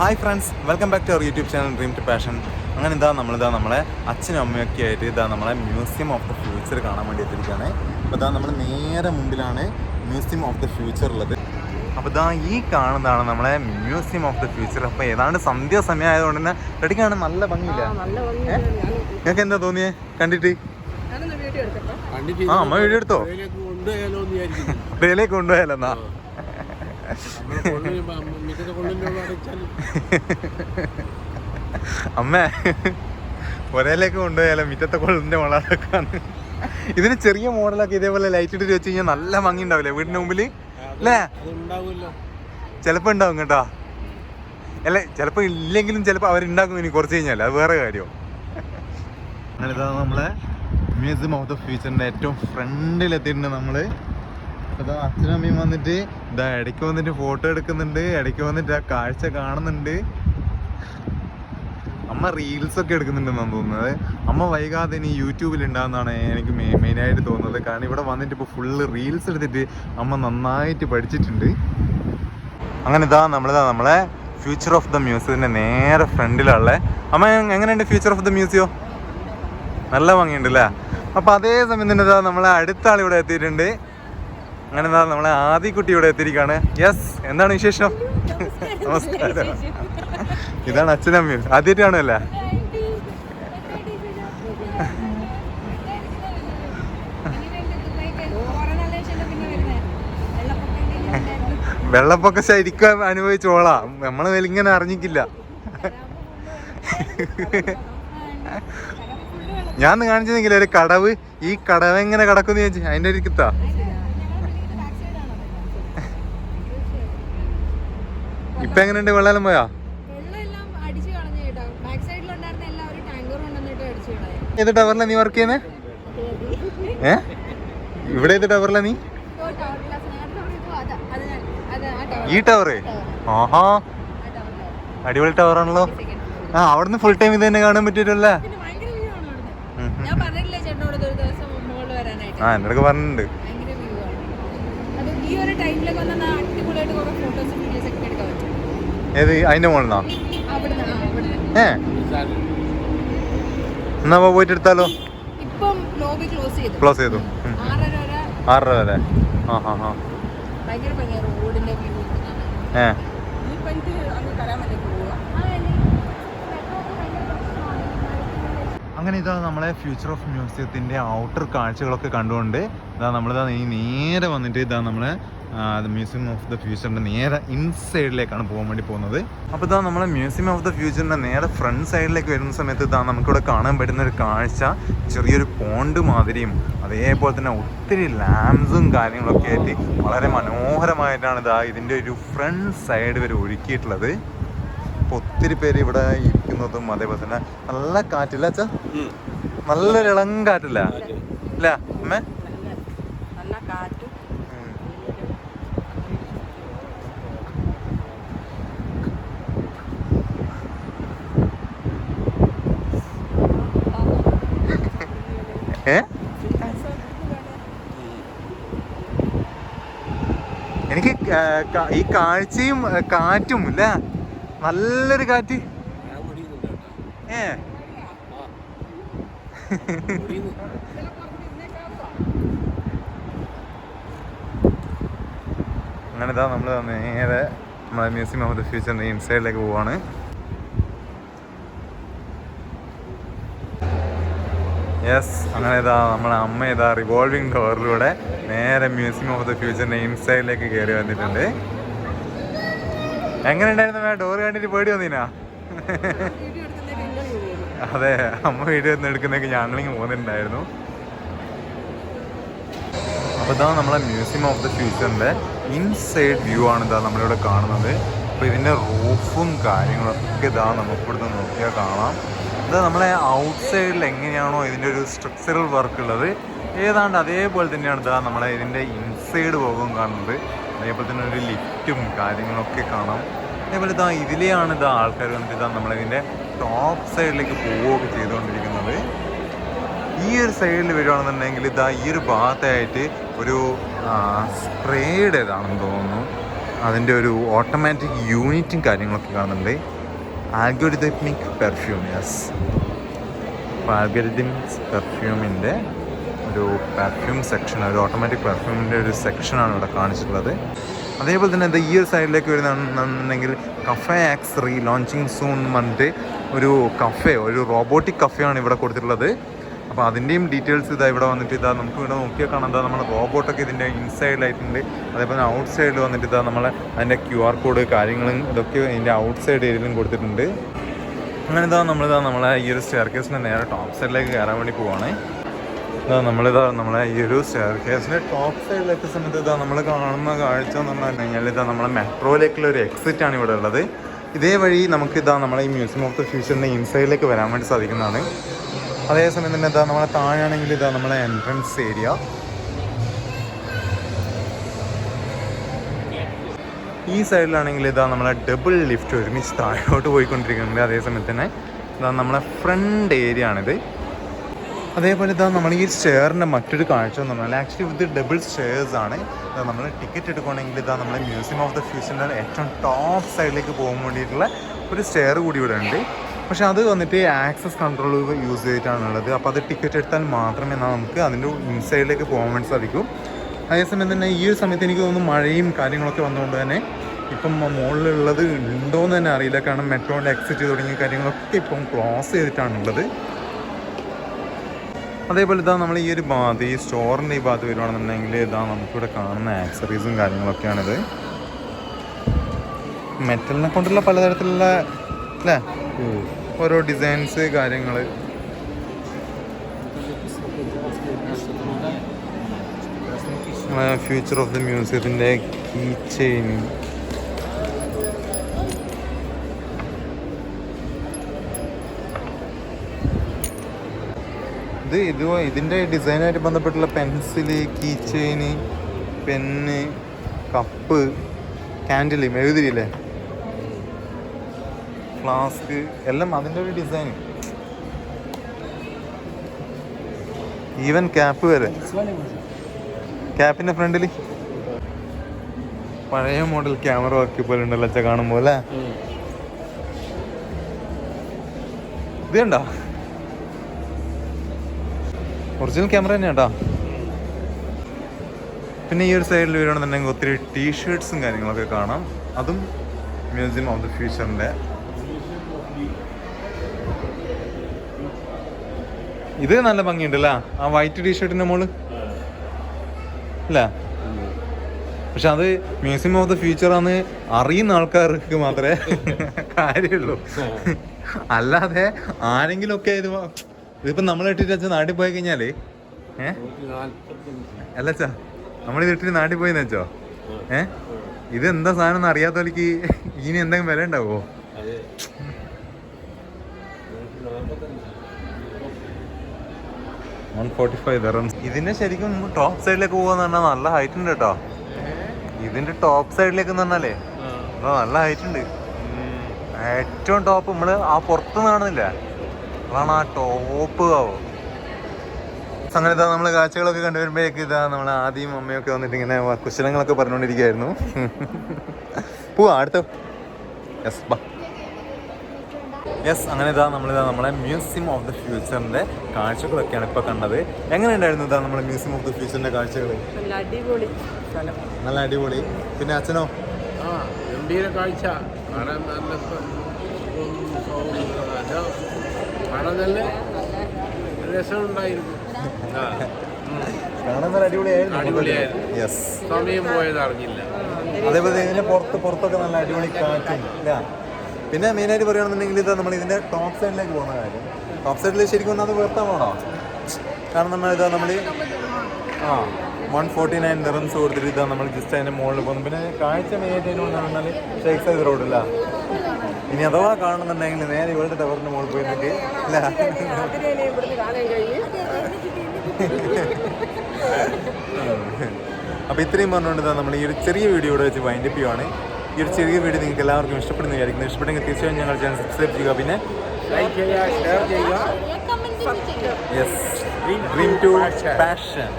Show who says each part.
Speaker 1: Hi friends welcome back to our YouTube channel dream to passion അങ്ങനെ ഇതാ നമ്മളിതാ നമ്മളെ അച്ഛനും അമ്മയൊക്കെ ആയിട്ട് ഇതാ നമ്മളെ മ്യൂസിയം ഓഫ് ദ ഫ്യൂച്ചർ കാണാൻ വേണ്ടി എത്തിയിരിക്കുകയാണ്. അപ്പോൾ ഇതാ നമ്മൾ നേരെ മുമ്പിലാണ് മ്യൂസിയം ഓഫ് ദ ഫ്യൂച്ചർ ഉള്ളത്. അപ്പോൾ ഇതാ ഈ കാണുന്നതാണ് നമ്മളെ മ്യൂസിയം ഓഫ് ദ ഫ്യൂച്ചർ അപ്പോൾ ഏതാണ്ട് സന്ധ്യ സമയം ആയതുകൊണ്ട് തന്നെ റെഡിക്കാണ് നല്ല ഭംഗിയില്ല. നിങ്ങൾക്ക് എന്താ തോന്നിയേ? കണ്ടിട്ട്? ആ അമ്മ വീഡിയോ എടുത്തോ?
Speaker 2: ഇതിലേക്ക് കൊണ്ടുപോയാലോ എന്ന്
Speaker 1: അമ്മേ ഒരേലേക്ക് കൊണ്ടുപോയാലോ? മിറ്റത്തെ കൊള്ളിന്റെ മോളാക്കാണ് ഇതിന് ചെറിയ മോഡലൊക്കെ ഇതേപോലെ ലൈറ്റ് ഇട്ടിട്ട് വെച്ച് കഴിഞ്ഞാൽ നല്ല ഭംഗി ഉണ്ടാവില്ലേ വീടിന്റെ മുമ്പിൽ? അല്ലേ? ചെലപ്പോ ഉണ്ടാവും കേട്ടോ. അല്ല ചിലപ്പോ ഇല്ലെങ്കിലും ചിലപ്പോ അവരുണ്ടാക്കും ഇനി കുറച്ച് കഴിഞ്ഞാൽ അത് വേറെ കാര്യം. അങ്ങനെ നമ്മളെ മ്യൂസിയം ഓഫ് ദ ഫ്യൂച്ചറിന്റെ ഏറ്റവും ഫ്രണ്ടിലെത്തിയിട്ടുണ്ട് നമ്മൾ. അതാ അച്ഛനും അമ്മയും വന്നിട്ട് ഇതാ ഇടയ്ക്ക് വന്നിട്ട് ഫോട്ടോ എടുക്കുന്നുണ്ട് ഇടയ്ക്ക് വന്നിട്ട് ആ കാഴ്ച കാണുന്നുണ്ട്. അമ്മ റീൽസ് ഒക്കെ എടുക്കുന്നുണ്ടെന്നാണ് തോന്നുന്നത്. അമ്മ വൈകാതെ ഇനി യൂട്യൂബിൽ ഉണ്ടാകുന്നതാണ് എനിക്ക് മെയിൻ ആയിട്ട് തോന്നുന്നത്. കാരണം ഇവിടെ വന്നിട്ട് ഇപ്പോൾ ഫുള്ള് റീൽസ് എടുത്തിട്ട് അമ്മ നന്നായിട്ട് പഠിച്ചിട്ടുണ്ട്. അങ്ങനെ ഇതാ നമ്മളിതാ നമ്മളെ ഫ്യൂച്ചർ ഓഫ് ദ മ്യൂസിയത്തിന്റെ നേരെ ഫ്രണ്ടിലുള്ള. അമ്മ എങ്ങനെയുണ്ട് ഫ്യൂച്ചർ ഓഫ് ദ മ്യൂസിയോ നല്ല ഭംഗിയുണ്ട് അല്ലേ അപ്പൊ അതേ സമയം തന്നെ ഇതാ നമ്മളെ അടുത്ത ആൾ ഇവിടെ എത്തിയിട്ടുണ്ട്. അങ്ങനെ എന്താ നമ്മളെ ആദിക്കുട്ടി ഇവിടെ എത്തിയിരിക്കുകയാണ് യെസ് എന്താണ് വിശേഷം? നമസ്കാരം. ഇതാണ് അച്ഛനമ്മയും ആദ്യമായിട്ടാണ് അല്ല? വെള്ളപ്പൊക്ക ശരിക്കും അനുഭവിച്ചോളാം നമ്മൾ വലിങ്ങനെ അറിഞ്ഞിക്കില്ല. ഞാൻ കാണിച്ചെങ്കിൽ ഒരു കടവ് ഈ കടവ് എങ്ങനെ കിടക്കുന്നു ചോദിച്ചു. അതിന്റെ ഒരു കിത്താ. ഇപ്പൊ എങ്ങനെയുണ്ട് വെള്ളം പോയാ ഏത് ടവറിലാ നീ വർക്ക് ചെയ്യുന്നേ? ഏ? ഇവിടെ ഏത് ടവറിലാ നീ? ഈ ടവറ്? ആഹാ. അടിപൊളി ടവറാണല്ലോ. ആ അവിടുന്ന് ഫുൾ ടൈം ഇത് തന്നെ കാണാൻ പറ്റിയിട്ടല്ലേ
Speaker 3: ആ ഭയങ്കര പറഞ്ഞിട്ടുണ്ട് അവിടുന്ന് ഞാൻ പറഞ്ഞില്ലേ ചേട്ടനോട് ഒരു ദിവസം മുകളിൽ വരാനായിട്ട്
Speaker 1: ആ എന്നൊക്കെ പറഞ്ഞിട്ടുണ്ട്
Speaker 3: ഭയങ്കര വ്യൂ ആണ് അത് ഈ ഒരു ടൈമിലൊക്കെ വന്നാൽ അടിപൊളിയായിട്ട് കുറെ ഫോട്ടോസും വീഡിയോസ് ഒക്കെ എടുക്കാൻ പറ്റും
Speaker 1: ഏത് അതിന്റെ മുകളിൽ ഏ? എന്നാ പോയിട്ട് എടുത്താലോ?
Speaker 3: ക്ലോസ് ചെയ്തു. ആറര വരെ
Speaker 1: ആ
Speaker 3: റോഡിന്റെ വ്യൂ
Speaker 1: ഏ. അങ്ങനെ ഇതാ നമ്മളെ ഫ്യൂച്ചർ ഓഫ് മ്യൂസിയത്തിന്റെ ഔട്ടർ കാഴ്ചകളൊക്കെ കണ്ടുകൊണ്ട് ഇതാ നമ്മളിതാ നേരെ വന്നിട്ട് ഇതാ നമ്മളെ മ്യൂസിയം ഓഫ് ദ ഫ്യൂച്ചറിന്റെ നേരെ ഇൻസൈഡിലേക്കാണ് പോകാൻ വേണ്ടി പോകുന്നത്. അപ്പോൾ ഇതാ നമ്മളെ മ്യൂസിയം ഓഫ് ദ ഫ്യൂച്ചറിന്റെ നേരെ ഫ്രണ്ട് സൈഡിലേക്ക് വരുന്ന സമയത്ത് ഇതാ നമുക്കിവിടെ കാണാൻ പറ്റുന്ന ഒരു കാഴ്ച ചെറിയൊരു പോണ്ട് മാതിരിയും അതേപോലെ തന്നെ ഒത്തിരി ലാംസും കാര്യങ്ങളൊക്കെ ആയിട്ട് വളരെ മനോഹരമായിട്ടാണ് ഇതാ ഇതിന്റെ ഒരു ഫ്രണ്ട് സൈഡ് വരെ ഒരുക്കിയിട്ടുള്ളത്. അപ്പോൾ ഒത്തിരി പേര് ഇവിടെ ഇരിക്കുന്നതും അതേപോലെ തന്നെ നല്ല കാറ്റില്ല അച്ഛാ? നല്ലൊരു ഇളം കാറ്റില്ല അല്ല അമ്മേ
Speaker 3: നല്ല കാറ്റും
Speaker 1: ഉം. എനിക്ക് ഈ കാഴ്ചയും കാറ്റും ഇല്ല? നല്ലൊരു കാറ്റ്. അങ്ങനെ നമ്മൾ നേരെ നമ്മുടെ മ്യൂസിയം ഓഫ് ദ ഫ്യൂച്ചറിന്റെ ഇൻസൈഡിലേക്ക് പോവാണ്. യെസ് അങ്ങനെ ഇതാ നമ്മളെ അമ്മ ഇതാ റിവോൾവിംഗ് ഡോറിലൂടെ നേരെ മ്യൂസിയം ഓഫ് ദ ഫ്യൂച്ചറിന്റെ ഇൻസൈഡിലേക്ക് കയറി വന്നിട്ടുണ്ട്. എങ്ങനെ ഉണ്ടായിരുന്നു ഡോർ കണ്ടിട്ട് പേടി വന്നീനാ? അതെ അമ്മ വീഡിയോ ഒന്ന് എടുക്കുന്നേക്ക് ഞങ്ങളിങ്ങ് പോകുന്നുണ്ടായിരുന്നു അപ്പോൾ ഇതാ നമ്മളെ മ്യൂസിയം ഓഫ് ദ ഫ്യൂച്ചറിന്റെ ഇൻസൈഡ് വ്യൂ ആണ് ഇതാ നമ്മളിവിടെ കാണുന്നത്. അപ്പോൾ ഇതിന്റെ റൂഫും കാര്യങ്ങളൊക്കെ ഇതാ നമുക്കിവിടുന്ന് നോക്കിയാൽ കാണാം. ഇത് നമ്മളെ ഔട്ട് സൈഡിൽ എങ്ങനെയാണോ ഇതിന്റെ ഒരു സ്ട്രക്ചറൽ വർക്ക് ഉള്ളത്. ഏതാണ്ട് അതേപോലെ തന്നെയാണ് ഇതാ നമ്മളെ ഇതിന്റെ ഇൻസൈഡ് ഭാഗവും കാണുന്നത്. അതേപോലെ തന്നെ ഒരു ലിഫ്റ്റും കാര്യങ്ങളൊക്കെ കാണാം. അതേപോലെ ഇതാ ഇതിലെയാണ് ഇതാ ആൾക്കാർ വന്നിട്ട് ഇതാ നമ്മളിതിന്റെ ടോപ്പ് സൈഡിലേക്ക് പോവുകയൊക്കെ ചെയ്തുകൊണ്ടിരിക്കുന്നത്. ഈ ഒരു സൈഡിൽ വരുവാണെന്നുണ്ടെങ്കിൽ ഇതാ ഈ ഒരു ഭാഗത്തായിട്ട് ഒരു സ്പ്രേയുടേതാണെന്ന് തോന്നുന്നു. അതിന്റെ ഒരു ഓട്ടോമാറ്റിക് യൂണിറ്റും കാര്യങ്ങളൊക്കെ കാണുന്നുണ്ട്. ആൽഗോരിതമിക് പെർഫ്യൂം യെസ് അപ്പോൾ ആൽഗോരിതമിക് പെർഫ്യൂമിന്റെ ഒരു പെർഫ്യൂം സെക്ഷൻ ഒരു ഓട്ടോമാറ്റിക് പെർഫ്യൂമിന്റെ ഒരു സെക്ഷനാണ് ഇവിടെ കാണിച്ചിട്ടുള്ളത്. അതേപോലെ തന്നെ ഈ ഒരു സൈഡിലേക്ക് വരുന്നുണ്ടെങ്കിൽ കഫേ ആക്സ് റീ ലോഞ്ചിങ് സൂൺ എന്ന് പറഞ്ഞിട്ട് ഒരു കഫേ ഒരു റോബോട്ടിക് കഫേ ആണ് ഇവിടെ കൊടുത്തിട്ടുള്ളത്. അപ്പോൾ അതിന്റെയും ഡീറ്റെയിൽസ് ഇതാ ഇവിടെ വന്നിട്ട് ഇതാ നമുക്ക് ഇവിടെ നോക്കിയാൽ കാണാം. എന്താ നമ്മുടെ റോബോട്ടൊക്കെ ഇതിന്റെ ഇൻസൈഡിലായിട്ടുണ്ട് അതേപോലെ ഔട്ട് സൈഡിൽ വന്നിട്ട് ഇതാ നമ്മളെ അതിന്റെ ക്യു ആർ കോഡ് കാര്യങ്ങളും ഇതൊക്കെ ഇതിന്റെ ഔട്ട് സൈഡ് ഏരിയയിലും കൊടുത്തിട്ടുണ്ട്. അങ്ങനെ ഇതാ നമ്മളിതാ നമ്മളെ ഈ ഒരു സ്റ്റെയർ കേസിന്റെ നേരെ ടോപ്പ് സൈഡിലേക്ക് കയറാൻ വേണ്ടി പോവാണ്. ഇതാ നമ്മളിതാ നമ്മളെ ഈ ഒരു സ്റ്റെയർ കേസിന്റെ ടോപ്പ് സൈഡിലേക്ക് സമയത്ത് ഇതാ നമ്മൾ കാണുന്ന കാഴ്ച എന്ന് പറഞ്ഞു കഴിഞ്ഞാൽ ഇതാ നമ്മളെ മെട്രോയിലേക്കുള്ള ഒരു എക്സിറ്റ് ആണ് ഇവിടെ ഉള്ളത്. ഇതേ വഴി നമുക്ക് ഇതാ നമ്മളെ ഈ മ്യൂസിയം ഓഫ് ദ ഫ്യൂച്ചറിന്റെ ഇൻസൈഡിലേക്ക് വരാൻ വേണ്ടി സാധിക്കുന്നതാണ്. അതേസമയം തന്നെ ഇതാ നമ്മളെ താഴെയാണെങ്കിൽ ഇതാ നമ്മളെ എൻട്രൻസ് ഏരിയ ഈ സൈഡിലാണെങ്കിൽ ഇതാ നമ്മളെ ഡബിൾ ലിഫ്റ്റ് ഒരുമിച്ച് താഴോട്ട് പോയിക്കൊണ്ടിരിക്കുന്നുണ്ട്. അതേസമയം തന്നെ ഇതാ നമ്മളെ ഫ്രണ്ട് ഏരിയ ആണിത്. അതേപോലെ ഇതാ നമ്മൾ ഈ സ്റ്റെയറിന്റെ മറ്റൊരു കാഴ്ച എന്ന് പറഞ്ഞാൽ ആക്ച്വലി ഇത് ഡബിൾ സ്റ്റെയർസ് ആണ്. നമ്മൾ ടിക്കറ്റ് എടുക്കുകയാണെങ്കിൽ ഇതാ നമ്മളെ മ്യൂസിയം ഓഫ് ദ ഫ്യൂച്ചറിന്റെ ഏറ്റവും ടോപ്പ് സൈഡിലേക്ക് പോകാൻ വേണ്ടിയിട്ടുള്ള ഒരു സ്റ്റെയർ കൂടി ഇവിടെ ഉണ്ട്. പക്ഷെ അത് വന്നിട്ട് ആക്സസ് കൺട്രോൾ യൂസ് ചെയ്തിട്ടാണ് ഉള്ളത് അപ്പോൾ അത് ടിക്കറ്റ് എടുത്താൽ മാത്രമേ എന്നാൽ നമുക്ക് അതിന്റെ ഇൻസൈഡിലേക്ക് പോകാൻ വേണ്ടി സാധിക്കൂ. അതേസമയം തന്നെ ഈ ഒരു സമയത്ത് എനിക്ക് തോന്നുന്നു മഴയും കാര്യങ്ങളൊക്കെ വന്നതുകൊണ്ട് തന്നെ ഇപ്പം മുകളിലുള്ളത് ഉണ്ടോയെന്ന് തന്നെ അറിയില്ല. കാരണം മെട്രോന്റെ എക്സിറ്റ് തുടങ്ങിയ കാര്യങ്ങളൊക്കെ ഇപ്പം ക്ലോസ് ചെയ്തിട്ടാണുള്ളത്. അതേപോലെ ഇതാ നമ്മൾ ഈ ഒരു ഭാഗത്ത് ഈ സ്റ്റോറിന്റെ ഈ ഭാഗത്ത് വരുവാണെന്നുണ്ടെങ്കിൽ ഇതാ നമുക്കിവിടെ കാണുന്ന ആക്സറീസും കാര്യങ്ങളൊക്കെയാണിത്. മെറ്റലിനെ കൊണ്ടുള്ള പലതരത്തിലുള്ള അല്ലേ? ഓരോ ഡിസൈൻസ് കാര്യങ്ങൾ ഫ്യൂച്ചർ ഓഫ് ദി മ്യൂസിയത്തിന്റെ കീ ചെയിൻ ഇത് ഇത് ഇതിന്റെ ഡിസൈനായിട്ട് ബന്ധപ്പെട്ടുള്ള pencil key chain pen cup candle മെഴുതിരിയില്ലേ flask എല്ലാം അതിന്റെ ഒരു ഡിസൈൻ ഈവൻ ക്യാപ്പ് വരെ. ക്യാപ്പിന്റെ ഫ്രണ്ടിൽ പഴയ മോഡൽ ക്യാമറ വർക്ക് പോലെ ഉണ്ടല്ലോ അച്ഛ കാണുമ്പോൾ അല്ലേ? ഇത് കണ്ടോ? ഒറിജിനൽ ക്യാമറ തന്നെ കേട്ടോ. പിന്നെ ഈ ഒരു സൈഡിൽ വരികയാണെന്നുണ്ടെങ്കിൽ ഒത്തിരി ടീഷർട്സും കാര്യങ്ങളൊക്കെ കാണാം. അതും മ്യൂസിയം ഓഫ് ദ ഫ്യൂച്ചറിന്റെ ഇത് നല്ല ഭംഗിയുണ്ട് അല്ല ആ വൈറ്റ് ടീഷർട്ടിന്റെ മോൾ? അല്ല? പക്ഷെ അത് മ്യൂസിയം ഓഫ് ദ ഫ്യൂച്ചർ ആണ് അറിയുന്ന ആൾക്കാർക്ക് മാത്രമേ കാര്യമുള്ളൂ. അല്ലാതെ ആരെങ്കിലും ഒക്കെ ഇത് ഇതിപ്പോ നമ്മൾ ഇട്ടിട്ട് വെച്ചാൽ നാട്ടിൽ പോയി കഴിഞ്ഞാൽ അല്ലച്ചാ നമ്മളിത് ഇട്ടിട്ട് നാട്ടിൽ പോയി വെച്ചോ? ഏ? ഇത് എന്താ സാധനം എന്ന് അറിയാത്തവർക്ക് ഇനി എന്തെങ്കിലും വില ഉണ്ടാവോ
Speaker 2: അതെ
Speaker 1: വൺ ഫോർട്ടി ഫൈവ് ഇതിന്റെ ശരിക്കും ടോപ്പ് സൈഡിലേക്ക് പോകാന്ന് പറഞ്ഞാൽ നല്ല ഹൈറ്റ് ഉണ്ട് കേട്ടോ ഇതിന്റെ ടോപ്പ് സൈഡിലേക്ക് പറഞ്ഞാലേ നല്ല ഹൈറ്റ് ഉണ്ട്. ഏറ്റവും ടോപ്പ് നമ്മൾ ആ പുറത്ത് കാണുന്നില്ല? അതാണ് ആ ടോപ്പ് ആവോ. അങ്ങനെ ഇതാ നമ്മൾ കാഴ്ചകളൊക്കെ കണ്ടുവരുമ്പോഴേക്ക് ഇതാ നമ്മൾ ആദ്യം അമ്മയൊക്കെ വന്നിട്ട് ഇങ്ങനെ കുശലങ്ങളൊക്കെ പറഞ്ഞുകൊണ്ടിരിക്കുകയായിരുന്നു. പോവാ അടുത്ത? യെസ് ബാ. യെസ് അങ്ങനെ ഇതാ നമ്മളിതാ നമ്മളെ മ്യൂസിയം ഓഫ് ദ ഫ്യൂച്ചറിന്റെ കാഴ്ചകളൊക്കെയാണ് ഇപ്പൊ കണ്ടത്. എങ്ങനെ ഉണ്ടായിരുന്നു ഇതാ നമ്മുടെ മ്യൂസിയം ഓഫ് ദ ഫ്യൂച്ചറിന്റെ കാഴ്ചകൾ
Speaker 3: നല്ല അടിപൊളി
Speaker 1: നല്ല അടിപൊളി. പിന്നെ അച്ഛനോ?
Speaker 2: ആ ഗംഭീര കാഴ്ച. കാണാൻ നല്ല കാണാൻ നല്ല രസമുണ്ടായിരുന്നു.
Speaker 1: കാണാൻ നല്ല അടിപൊളിയായിരുന്നു.
Speaker 2: അടിപൊളിയായിരുന്നു.
Speaker 1: യെസ്
Speaker 2: സമയം പോയത് അറിഞ്ഞില്ല
Speaker 1: അതേപോലെ ഇതിന്റെ പുറത്ത് പുറത്തൊക്കെ നല്ല അടിപൊളി കാറ്റും ഇല്ല പിന്നെ മെയിനായിട്ട് പറയുകയാണെന്നുണ്ടെങ്കിൽ ഇത് നമ്മൾ ഇതിന്റെ ടോപ്പ് സൈഡിലേക്ക് പോകുന്ന കാര്യം. ടോപ്പ് സൈഡിൽ ശരിക്കും ഒന്നത് വെറുതെ പോകണോ കാരണം നമ്മൾ ഇതാ നമ്മൾ ആ വൺ ഫോർട്ടി നയൻ നിറംസ് കൊടുത്തിട്ട് ഇതാ നമ്മൾ ജസ്റ്റ് അതിന്റെ മുകളിൽ പോകുന്നു. പിന്നെ കാഴ്ച മെയിനായിട്ട് അതിന് പറഞ്ഞാൽ ഷേക്ക് സൈഡ് റോഡില്ല ഇനി അഥവാ കാണുന്നുണ്ടെങ്കിൽ നേരെ ഇവളുടെ ടവറിന്റെ മുകളിൽ പോയി നിൽക്ക് ഇല്ല. അപ്പോൾ ഇത്രയും പറഞ്ഞുകൊണ്ട് ഇതാ നമ്മൾ ഈ ഒരു ചെറിയ വീഡിയോ ഇവിടെ വെച്ച് വൈൻഡപ്പ് ചെയ്യുവാണ്. ഈ ഒരു ചെറിയ വീഡിയോ നിങ്ങൾക്ക് എല്ലാവർക്കും ഇഷ്ടപ്പെടുന്ന വിചാരിക്കുന്നു. ഇഷ്ടപ്പെട്ടെങ്കിൽ തീർച്ചയായും ഞങ്ങൾ ചാനൽ സബ്സ്ക്രൈബ് ചെയ്യുക. പിന്നെ
Speaker 2: ലൈക്ക് ചെയ്യുക ഷെയർ ചെയ്യുക.
Speaker 1: Yes dream to passion